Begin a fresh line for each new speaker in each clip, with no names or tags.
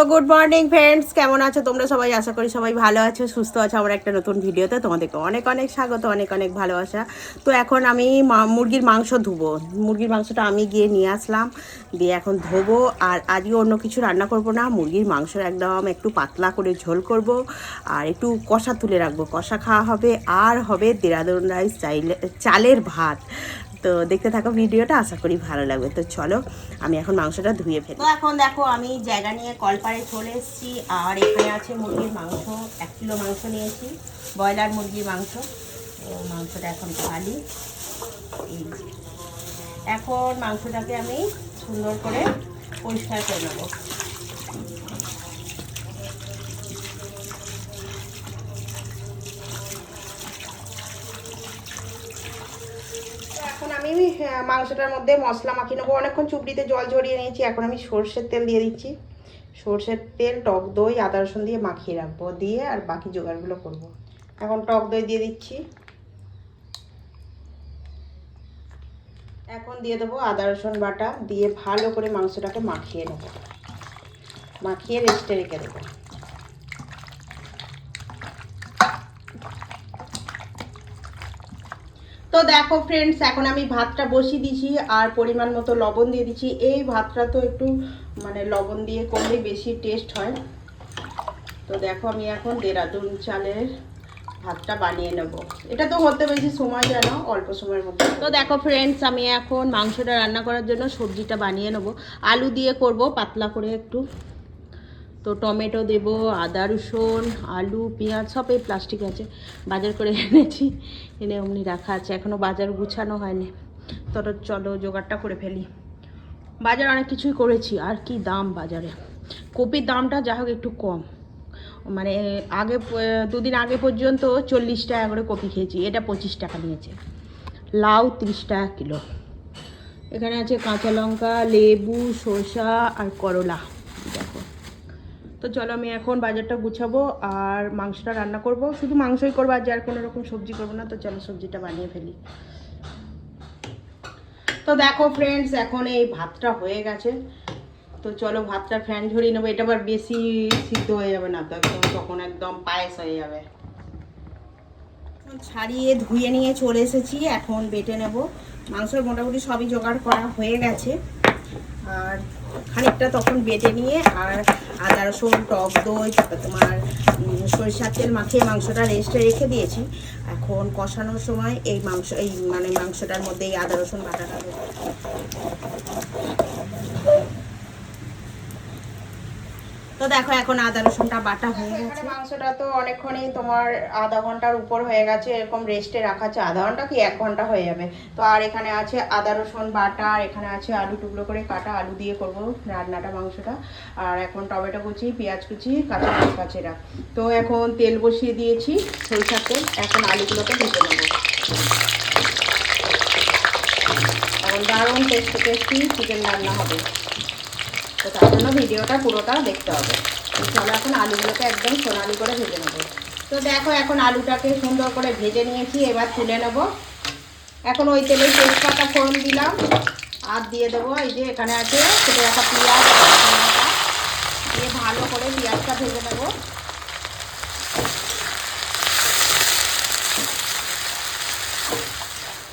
তো good morning friends কেমন আছো তোমরা সবাই? আশা করি সবাই ভালো আছো, সুস্থ আছো। আমার একটা নতুন ভিডিওতে তোমাদেরকে অনেক অনেক স্বাগত, অনেক অনেক ভালোবাসা। তো এখন আমি মুরগির মাংস ধুবো। মুরগির মাংসটা আমি গিয়ে নিয়ে আসলাম, দিয়ে এখন ধোবো। আর আজকে অন্য কিছু রান্না করব না, মুরগির মাংস একদম একটু পাতলা করে ঝোল করব। আর একটু কষা তুলে রাখব। কষা খাওয়া হবে, আর হবে দেরাদুন রাইস চাইলে, চালের ভাত। তো দেখতে থাকো ভিডিওটা, আশা করি ভালো লাগবে। তো চলো, আমি এখন মাংসটা ধুয়ে ফেলি। এখন দেখো, আমি জায়গা নিয়ে কলপাড়ে চলে এসেছি, আর এখানে আছে মুরগির মাংস, এক কিলো মাংস নিয়েছি, ব্রয়লার মুরগির মাংস। মাংসটা এখন খালি এই এখন মাংসটাকে আমি সুন্দর করে পরিষ্কার করে নেব। আমি আহ, মাংসটার মধ্যে মশলা মাখিয়ে নেব। অনেকক্ষণ চুপড়িতে জল ঝরিয়ে নিয়েছি। এখন আমি সর্ষের তেল দিয়ে দিচ্ছি। সর্ষের তেল টক দই আদা রসুন দিয়ে মাখিয়ে রাখব। দিয়ে আর বাকি জোগাড়গুলো করব। এখন টক দই দিয়ে দিচ্ছি। এখন দিয়ে দেবো আদা রসুন বাটা। দিয়ে ভালো করে মাংসটাকে মাখিয়ে নেব। মাখিয়ে রেস্টে রেখে দেবো। তো দেখো ফ্রেন্ডস এখন আমি ভাতটা বসিয়ে দিয়েছি আর পরিমাণ মতো লবণ দিয়ে দিচ্ছি। এই ভাতটা তো একটু মানে লবণ দিয়ে করলে বেশি টেস্ট হয়। তো দেখো আমি এখন দেরাদুন চালের ভাতটা বানিয়ে নেব। এটা তো হতে বেশি সময় যায় না, অল্প সময়ের মধ্যে। তো দেখো ফ্রেন্ডস আমি এখন মাংসটা রান্না করার জন্য সবজিটা বানিয়ে নেব। আলু দিয়ে করব, পাতলা করে একটু। তো টমেটো দেব, আদা রসুন, আলু, পেঁয়াজ, সব এই প্লাস্টিক আছে। বাজার করে এনেছি, এনে অমনি রাখা আছে। এখনও বাজার গুছানো হয়নি। তো চলো জোগাড়টা করে ফেলি। বাজার অনেক কিছুই করেছি, আর কি দাম বাজারে? কপির দামটা যা হোক একটু কম। মানে আগে, দুদিন আগে পর্যন্ত চল্লিশ টাকা করে কপি খেয়েছি, এটা পঁচিশ টাকা নিয়েছে। লাউ তিরিশ টাকা কিলো। এখানে আছে কাঁচা লঙ্কা, লেবু শসা আর করলা। তো চলো আমি এখন বাজারটা গুছাবো আর মাংসটা রান্না করব। শুধু মাংসই করব আর যার কোনো রকম সবজি করব না, তো চলো সবজিটা বানিয়ে ফেলি। তো দেখো ফ্রেন্ডস এখন এই ভাতটা হয়ে গেছে। তো চলো ভাতটা ফ্যান ঝরিয়ে নেব। এটা আবার বেশি সিদ্ধ হয়ে যাবে না, তো একদম তখন একদম পায়েস হয়ে যাবে। ছাড়িয়ে ধুয়ে নিয়ে চলে এসেছি, এখন বেটে নেব। মাংস মোটামুটি সবই জোগাড় করা হয়ে গেছে। আর খানিকটা তখন বেটে নিয়ে আর আদা, রসুন, টক, দই তোমার সরিষার তেল মাখিয়ে মাংসটা রেস্টে রেখে দিয়েছি। এখন কষানোর সময় এই মাংস, এই মানে মাংসটার মধ্যে এই আদা, রসুন বাটাটা তো দেখো এখন আদা, রসুনটা বাটা হয়ে গেছে। মাংসটা তো অনেকক্ষণই তোমার আধা ঘণ্টার উপর হয়ে গেছে, এরকম রেস্টে রাখা আছে। আধা ঘণ্টা কি? এক ঘণ্টা হয়ে যাবে। তো আর এখানে আছে আদা, রসুন বাটা, আর এখানে আছে আলু টুকরো করে কাটা, আলু দিয়ে করব রান্নাটা, মাংসটা। আর এখন টমেটো কুচি, পেঁয়াজ কুচি, কাঁচা লঙ্কা চেরা। তো এখন তেল বসিয়ে দিয়েছি, সরিষার তেল। এখন আলুগুলোকে ভেজে নেব। এখন দারুণ টেস্টি টেস্টি চিকেন রান্না হবে। তো তার জন্য ভিডিওটা পুরোটা দেখতে হবে। চলো এখন আলুগুলোকে একদম সোনালি করে ভেজে নেব। তো দেখো এখন আলুটাকে সুন্দর করে ভেজে নিয়েছি, এবার তুলে নেব। এখন ওই তেলে তেজপাতা ফোড়ন দিলাম, আর দিয়ে দেবো এই যে এখানে আছে কেটে রাখা পেঁয়াজ, দিয়ে ভালো করে পেঁয়াজটা ভেজে নেব।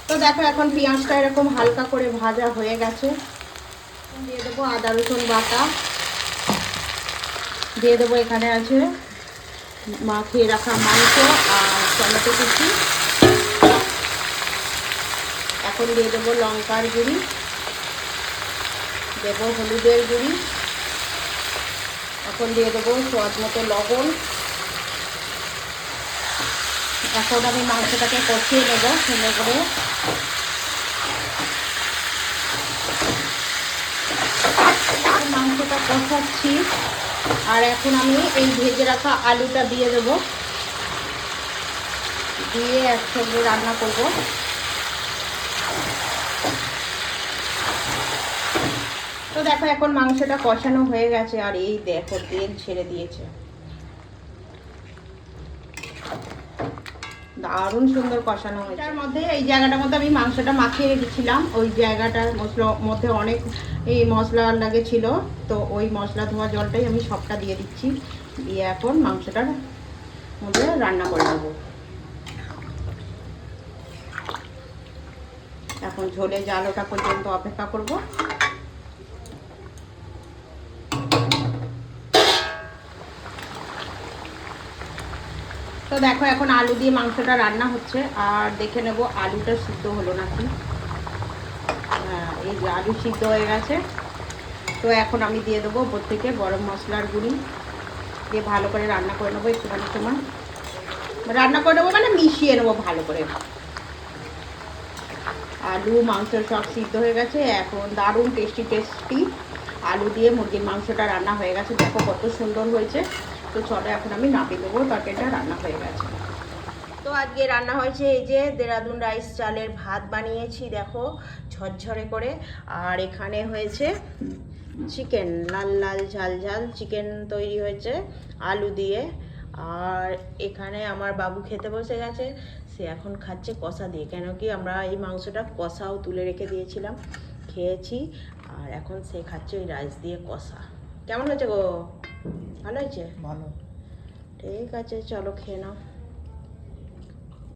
তো দেখো এখন পেঁয়াজটা এরকম হালকা করে ভাজা হয়ে গেছে। দিয়ে দেবো আদা, রসুন বাটা। দিয়ে দেবো এখানে আছে মাখিয়ে রাখা মাংস আর টমেটো কুচি। এখন দিয়ে দেবো লঙ্কার গুঁড়ি। দেবো হলুদের গুঁড়ি। এখন দিয়ে দেবো স্বাদ মতো লবণ। এখন আমি মাংসটাকে কষিয়ে নেব সুন্দর করে মাংসটা কষাচ্ছি। আর এখন আমি এই ভেজে রাখা আলুটা দিয়ে দেব। দিয়ে একসঙ্গে রান্না করব। তো দেখো এখন মাংসটা কষানো হয়ে গেছে, আর এই দেখো তেল ছেড়ে দিয়েছে। দারুণ সুন্দর কষানো হয়েছে। তার মধ্যে এই জায়গাটার মধ্যে আমি মাংসটা মাখিয়ে রেখেছিলাম। ওই জায়গাটার মশলা, মধ্যে অনেক এই মশলা লাগে ছিল। তো ওই মশলা ধোয়া জলটাই আমি সবটা দিয়ে দিচ্ছি। দিয়ে এখন মাংসটার মধ্যে রান্না করে নেব। এখন ঝোলে জাল ওঠা পর্যন্ত অপেক্ষা করব। তো দেখো এখন আলু দিয়ে মাংসটা রান্না হচ্ছে, আর দেখে নেব আলুটা সিদ্ধ হলো নাকি। হ্যাঁ এই যে আলু সিদ্ধ হয়ে গেছে। তো এখন আমি দিয়ে দেবো ওপর থেকে গরম মশলার গুঁড়ি। দিয়ে ভালো করে রান্না করে নেব একটুখানি সময়। রান্না করে নেব মানে মিশিয়ে নেব ভালো করে। আলু, মাংস সব সিদ্ধ হয়ে গেছে। এখন দারুণ টেস্টি টেস্টি আলু দিয়ে মুরগির মাংসটা রান্না হয়ে গেছে। দেখো কত সুন্দর হয়েছে। তো চলো, এখন আমি নাপিয়ে দেবো তরকারিটা রান্না হয়ে গেছে। তো আজকে রান্না হয়েছে এই যে দেরাদুন রাইস চালের ভাত বানিয়েছি, দেখো, ঝরঝরে করে। আর এখানে হয়েছে চিকেন, লাল লাল ঝাল ঝাল চিকেন তৈরি হয়েছে আলু দিয়ে। আর এখানে আমার বাবু খেতে বসে গেছে, সে এখন খাচ্ছে কষা দিয়ে, কেন কি আমরা এই মাংসটা কষাও তুলে রেখে দিয়েছিলাম, খেয়েছি। আর এখন সে খাচ্ছে ওই রাইস দিয়ে কষা। কেমন হয়েছে গো? ভালো হয়েছে?
ভালো।
ঠিক আছে চলো খেয়ে নাও।